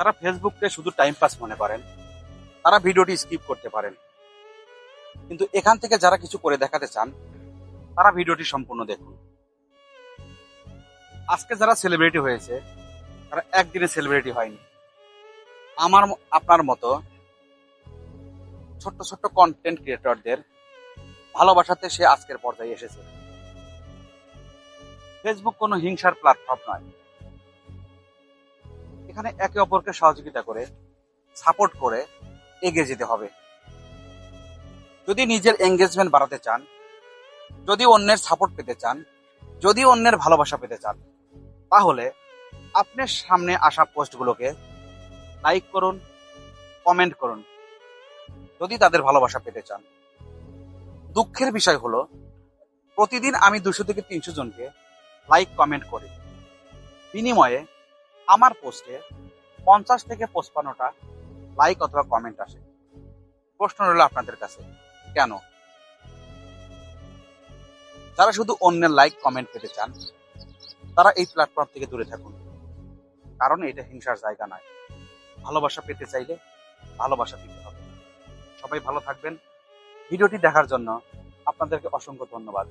যারা ফেসবুককে শুধু time pass মনে করেন, তারা ভিডিওটি স্কিপ করতে পারেন। কিন্তু এখান থেকে যারা কিছু করে দেখাতে চান, তারা ভিডিওটি সম্পূর্ণ দেখুন। আজকে যারা সেলিব্রিটি হয়েছে, তারা একদিনে সেলিব্রিটি হয়নি। আমার আপনার মতো ছোট্ট ছোট্ট কন্টেন্ট ক্রিয়েটরদের ভালোবাসাতে সে আজকের পর্যায়ে এসেছে। ফেসবুক কোনো হিংসার প্ল্যাটফর্ম নয়। এখানে একে অপরকে সহযোগিতা করে সাপোর্ট করে এগিয়ে যেতে হবে। যদি নিজের এঙ্গেজমেন্ট বাড়াতে চান, যদি অন্যের সাপোর্ট পেতে চান, যদি অন্যের ভালোবাসা পেতে চান, তাহলে আপনার সামনে আসা পোস্টগুলোকে লাইক করুন কমেন্ট করুন। যদি তাদের ভালোবাসা পেতে চান। দুঃখের বিষয় হলো, প্রতিদিন আমি দুশো থেকে তিনশো জনকে লাইক কমেন্ট করি। বিনিময়ে আমার পোস্টে পঞ্চাশ থেকে পঁচপান্নটা লাইক অথবা কমেন্ট আসে। প্রশ্ন রইল আপনাদের কাছে, কেন? যারা শুধু অন্যের লাইক কমেন্ট পেতে চান, তারা এই প্ল্যাটফর্ম থেকে দূরে থাকুন। কারণ এটা হিংসার জায়গা নয়। ভালোবাসা পেতে চাইলে ভালোবাসা দিতে হবে। সবাই ভালো থাকবেন। ভিডিওটি দেখার জন্য আপনাদেরকে অসংখ্য ধন্যবাদ।